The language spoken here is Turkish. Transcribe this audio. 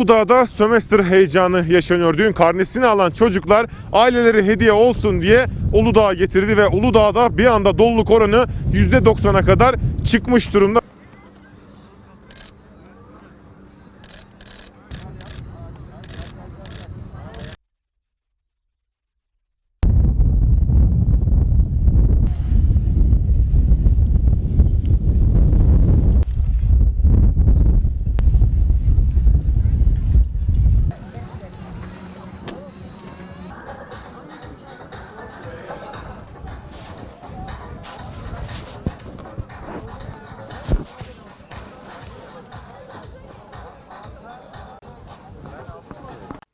Uludağ'da sömestr heyecanı yaşanıyor. Düğün karnesini alan çocuklar aileleri hediye olsun diye Uludağ'a getirdi ve Uludağ'da bir anda doluluk oranı %90'a kadar çıkmış durumda.